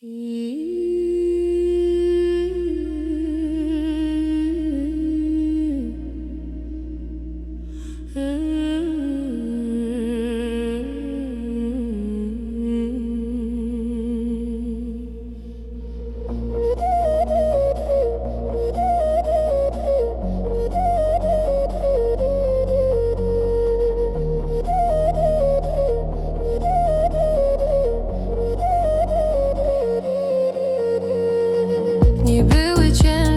He nie były ciężkie.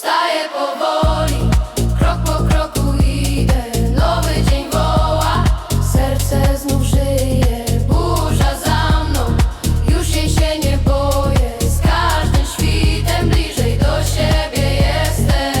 Wstaję powoli, krok po kroku idę Nowy dzień woła, serce znów żyje Burza za mną, już jej się nie boję Z każdym świtem bliżej do siebie jestem.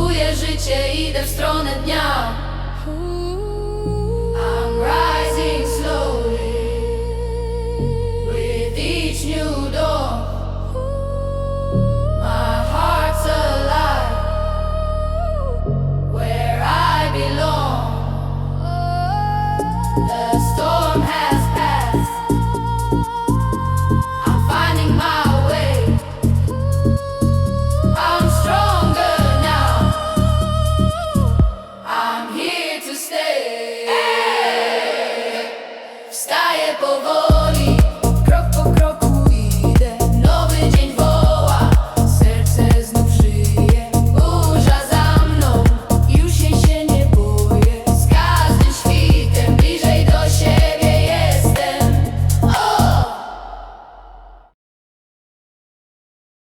Czuję życie, idę w stronę dnia. I'm rising slowly With each new dawn. My heart's alive Where I belong. The